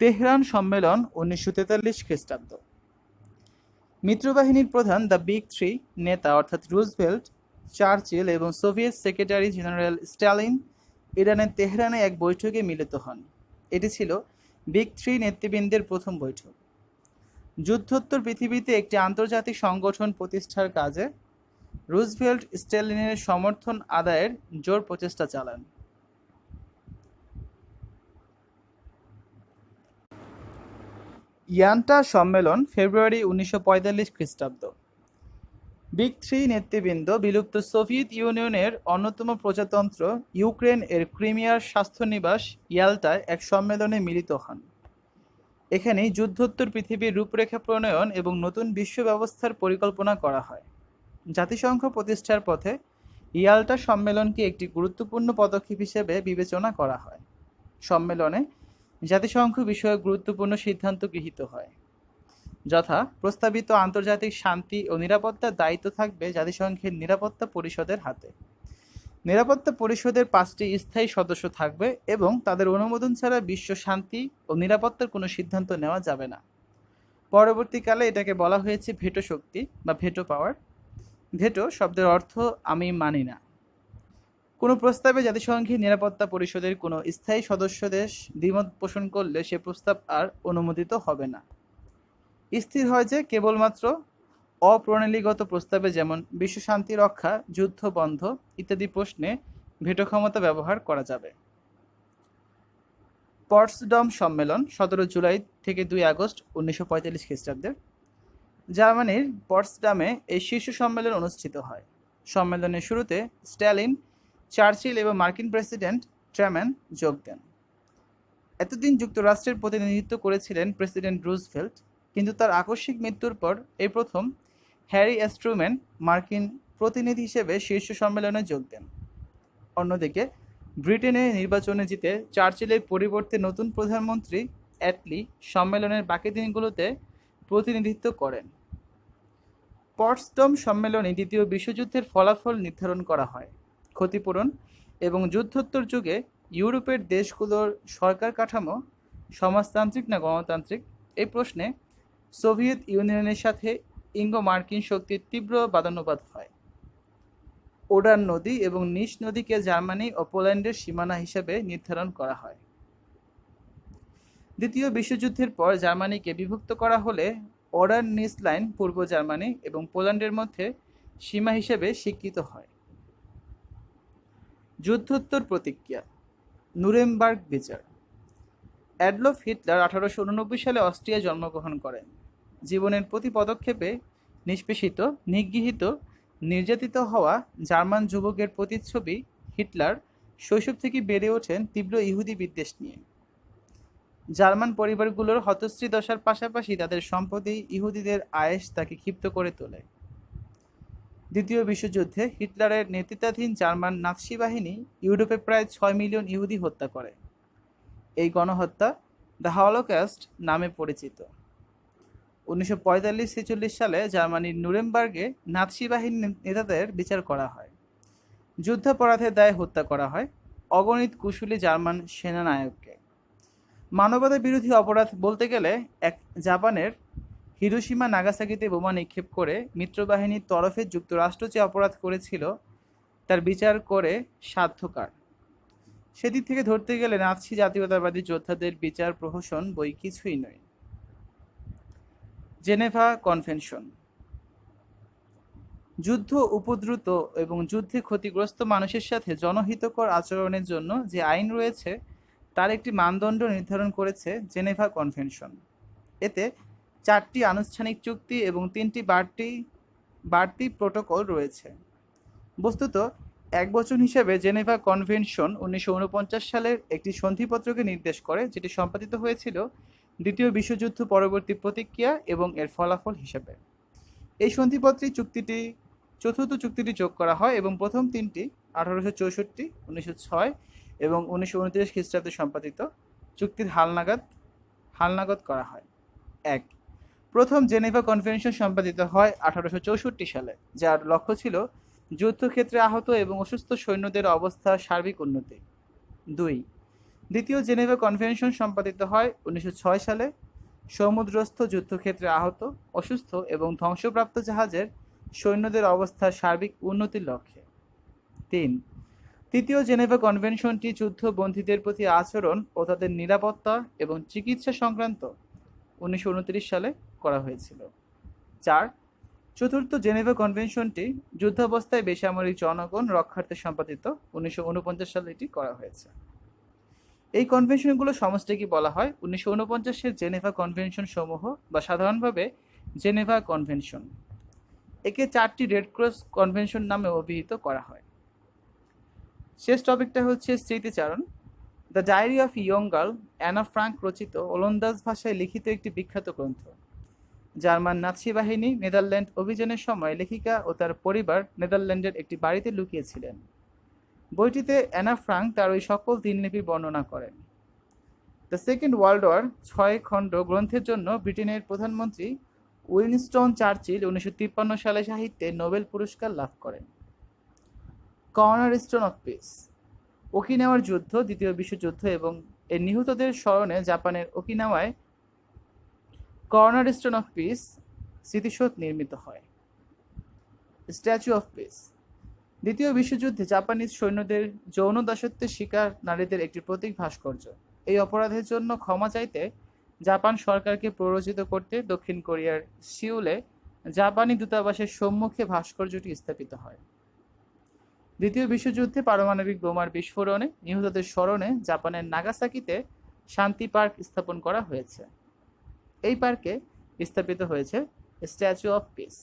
Tehran সম্মেলন উনিশশো তেতাল্লিশ খ্রিস্টাব্দ। মিত্রবাহিনীর প্রধান দ্য বিগ থ্রি নেতা অর্থাৎ রুজভেল্ট, চার্চিল এবং সোভিয়েত সেক্রেটারি জেনারেল স্ট্যালিন ইরানের তেহরানে এক বৈঠকে মিলিত হন। এটি ছিল বিগ থ্রি নেতৃবৃন্দের প্রথম বৈঠক। যুদ্ধোত্তর পৃথিবীতে একটি আন্তর্জাতিক সংগঠন প্রতিষ্ঠার কাজে রুজভেল্ট স্ট্যালিনের সমর্থন আদায়ের জোর প্রচেষ্টা চালান। ইয়ান্টা সম্মেলন ফেব্রুয়ারি উনিশশো পঁয়তাল্লিশ খ্রিস্টাব্দ। বিগ থ্রি নেতৃবৃন্দ বিলুপ্ত সোভিয়েত ইউনিয়নের অন্যতম প্রজাতন্ত্র ইউক্রেন এর ক্রিমিয়ার স্বাস্থ্যনিবাস ইয়াল্টায় এক সম্মেলনে মিলিত হন। এখানেই যুদ্ধোত্তর পৃথিবীর রূপরেখা প্রণয়ন এবং নতুন বিশ্ব ব্যবস্থার পরিকল্পনা করা হয়। জাতিসংঘ প্রতিষ্ঠার পথে ইয়াল্টা সম্মেলনকে একটি গুরুত্বপূর্ণ পদক্ষেপ হিসেবে বিবেচনা করা হয়। সম্মেলনে জাতিসংঘ বিষয়ে গুরুত্বপূর্ণ সিদ্ধান্ত গৃহীত হয়। যথা প্রস্তাবিত আন্তর্জাতিক শান্তি ও নিরাপত্তার দায়িত্ব থাকবে জাতিসংঘের নিরাপত্তা পরিষদের হাতে। নিরাপত্তা পরিষদের পাঁচটি স্থায়ী সদস্য থাকবে এবং তাদের অনুমোদন ছাড়া বিশ্ব শান্তি ও নিরাপত্তার কোনো সিদ্ধান্ত নেওয়া যাবে না। পরবর্তীকালে এটাকে বলা হয়েছে ভেটো শক্তি বা ভেটো পাওয়ার। ভেটো শব্দের অর্থ আমি মানি না। কোনো প্রস্তাবে জাতিসংঘের নিরাপত্তা পরিষদের কোনো স্থায়ী সদস্য দেশ দ্বিমত পোষণ করলে সে প্রস্তাব আর অনুমোদিত হবে না। স্থির হয় যে কেবলমাত্র অপ্রণালীগত প্রস্তাবে যেমন বিশ্ব শান্তি রক্ষা, যুদ্ধ বন্ধ ইত্যাদি প্রশ্নে ভেটো ক্ষমতা ব্যবহার করা যাবে। পটসডম সম্মেলন সতেরো জুলাই থেকে দুই আগস্ট উনিশশো পঁয়তাল্লিশ খ্রিস্টাব্দের। জার্মানির পটসডামে এই শীর্ষ সম্মেলন অনুষ্ঠিত হয়। সম্মেলনের শুরুতে স্ট্যালিন চার্চিল এবং মার্কিন প্রেসিডেন্ট ট্র্যাম্যান যোগ দেন। এতদিন যুক্তরাষ্ট্রের প্রতিনিধিত্ব করেছিলেন প্রেসিডেন্ট রুজভেল্ট, কিন্তু তার আকস্মিক মৃত্যুর পর এই প্রথম হ্যারি অ্যাস্ট্রুম্যান মার্কিন প্রতিনিধি হিসেবে শীর্ষ সম্মেলনে যোগ দেন। অন্যদিকে, ব্রিটেনে নির্বাচনে জিতে চার্চিলের পরিবর্তে নতুন প্রধানমন্ত্রী অ্যাটলি সম্মেলনের বাকি দিনগুলোতে প্রতিনিধিত্ব করেন। পটসডম সম্মেলনে দ্বিতীয় বিশ্বযুদ্ধের ফলাফল নির্ধারণ করা হয়। ক্ষতিপূরণ এবং যুদ্ধোত্তর যুগে ইউরোপের দেশগুলোর সরকার কাঠামো, সমাজতান্ত্রিক না গণতান্ত্রিক, এই প্রশ্নে সোভিয়েত ইউনিয়নের সাথে ইঙ্গো মার্কিন শক্তির তীব্র বাদানুবাদ হয়। ওডার নদী এবং নিস নদীকে জার্মানি ও পোল্যান্ডের সীমানা হিসেবে নির্ধারণ করা হয়। দ্বিতীয় বিশ্বযুদ্ধের পর জার্মানিকে বিভক্ত করা হলে ওডার নিস লাইন পূর্ব জার্মানি এবং পোল্যান্ডের মধ্যে সীমা হিসেবে স্বীকৃত হয়। যুদ্ধোত্তর প্রতিক্রিয়া। নুরেমবার্গ বিচার অ্যাডলফ হিটলার আঠারোশো উননব্বই সালে অস্ট্রিয়ায় জন্মগ্রহণ করেন। জীবনের প্রতি পদক্ষেপে নিষ্পেষিত, নিগৃহীত, নির্যাতিত হওয়া জার্মান যুবকের প্রতিচ্ছবি হিটলার শৈশব থেকে বেড়ে ওঠেন তীব্র ইহুদি বিদ্বেষ নিয়ে। জার্মান পরিবারগুলোর হতশ্রী দশার পাশাপাশি তাদের সম্পত্তি ইহুদিদের আয়েস তাকে ক্ষিপ্ত করে তোলে। দ্বিতীয় বিশ্বযুদ্ধে হিটলারের নেতৃত্বাধীন জার্মান নাৎসি বাহিনী ইউরোপে প্রায় ছয় মিলিয়ন ইহুদি হত্যা করে। এই গণহত্যা দ্য হলোক্যাস্ট নামে পরিচিত। উনিশশো পঁয়তাল্লিশ ছেচল্লিশ সালে জার্মানির নুরেমবার্গে নাৎসি বাহিনীর নেতাদের বিচার করা হয়। যুদ্ধাপরাধের দায়ে হত্যা করা হয় অগণিত কুশলী জার্মান সেনানায়ককে। মানবতা বিরোধী অপরাধ বলতে গেলে এক জাপানের হিরোসীমা নাগাসাকিতে বোমা নিক্ষেপ করে মিত্রবাহিনীর তরফে যুক্তরাষ্ট্র যে অপরাধ করেছিল, তার বিচার করে সাধ্যকার। সেদিক থেকে ধরতে গেলে নাৎসি জাতীয়তাবাদী যোদ্ধাদের বিচার, প্রহসন বই কিছুই নয়। Geneva convention. যুদ্ধ উপদ্রুত এবং যুদ্ধে ক্ষতিগ্রস্ত মানুষের সাথে জনহিতকর আচরণের জন্য যে আইন রয়েছে, তার একটি মানদণ্ড নির্ধারণ করেছে জেনেভা কনভেনশন। এতে চারটি আনুষ্ঠানিক চুক্তি এবং তিনটি বাড়তি বাড়তি প্রোটোকল রয়েছে। বস্তুত, এক বচন হিসেবে জেনেভা কনভেনশন উনিশশো ঊনপঞ্চাশ সালের একটি সন্ধিপত্রকে নির্দেশ করে, যেটি সম্পাদিত হয়েছিল দ্বিতীয় বিশ্বযুদ্ধ পরবর্তী প্রতিক্রিয়া এবং এর ফলাফল হিসেবে। এই সন্ধিপত্রে চুক্তিটি, চতুর্থ চুক্তিটি যোগ করা হয় এবং প্রথম তিনটি আঠারোশো চৌষট্টি, উনিশশো ছয় এবং উনিশশো উনত্রিশ খ্রিস্টাব্দে সম্পাদিত চুক্তির হালনাগাদ, হালনাগদ করা হয়। এক প্রথম জেনেভা কনভেনশন সম্পাদিত হয় আঠারোশো চৌষট্টি সালে, যার লক্ষ্য ছিল যুদ্ধক্ষেত্রে আহত এবং অসুস্থ সৈন্যদের অবস্থা সার্বিক উন্নতি। দুই, দ্বিতীয় জেনেভা কনভেনশন সম্পাদিত হয় উনিশশো ছয় সালে। সমুদ্রস্থ যুদ্ধক্ষেত্রে আহত, অসুস্থ এবং ধ্বংসপ্রাপ্ত জাহাজের সৈন্যদের অবস্থার সার্বিক উন্নতির লক্ষ্যে। তিন, তৃতীয় জেনেভা কনভেনশনটি যুদ্ধবন্দীদের প্রতি আচরণ ও তাদের নিরাপত্তা এবং চিকিৎসা সংক্রান্ত উনিশশো উনত্রিশ সালে করা হয়েছিল। চার, চতুর্থ জেনেভা কনভেনশনটি যুদ্ধাবস্থায় বেসামরিক জনগণ রক্ষার্থে সম্পাদিত। উনিশশো সালে এটি করা হয়েছে। এই কনভেনশনগুলো সমষ্টিকে বলা হয়? উনিশশো উনপঞ্চাশের জেনেভা কনভেনশন সমূহ বা সাধারণভাবে জেনেভা কনভেনশন। একে চারটি রেড ক্রস কনভেনশন নামে অভিহিত করা হয়। শেষ টপিকটা হচ্ছে স্মৃতিচারণ। The diary of young girl Anne Frank রচিত ওলন্দাজ ভাষায় লিখিত একটি বিখ্যাত গ্রন্থ। জার্মান নাৎসি বাহিনী নেদারল্যান্ড অভিযানের সময় লেখিকা ও তার পরিবার নেদারল্যান্ডের একটি বাড়িতে লুকিয়েছিলেন। বইটিতে অ্যানা ফ্রাঙ্ক তার ওই সকল দিনলিপি বর্ণনা করেন। দ্য সেকেন্ড ওয়ার্ল্ড ওয়ার ছয় খণ্ড গ্রন্থের জন্য ব্রিটেনের প্রধানমন্ত্রী উইনস্টন চার্চিল উনিশশো তিপ্পান্ন সালে সাহিত্যে নোবেল পুরস্কার লাভ করেন। কর্নার স্টোন অফ পিস, ওকিনাওয়ার যুদ্ধ, দ্বিতীয় বিশ্বযুদ্ধ এবং এর নিহতদের স্মরণে জাপানের ওকিনাওয়ায় কর্নার স্টোন অফ পিস স্মৃতিসৌধ নির্মিত হয়। স্ট্যাচু অফ পিস দ্বিতীয় বিশ্বযুদ্ধে জাপানিজ সৈন্যদের যৌন দাসত্বের শিকার নারীদের একটি প্রতীক ভাস্কর্য। এই অপরাধের জন্য ক্ষমা চাইতে জাপান সরকারকে প্ররোচিত করতে দক্ষিণ কোরিয়ার সিউলে জাপানি দূতাবাসের সম্মুখে ভাস্কর্যটি স্থাপিত হয়। দ্বিতীয় বিশ্বযুদ্ধে পারমাণবিক বোমার বিস্ফোরণে নিহতদের স্মরণে জাপানের নাগাসাকিতে শান্তি পার্ক স্থাপন করা হয়েছে। এই পার্কে স্থাপিত হয়েছে স্ট্যাচু অফ পিস।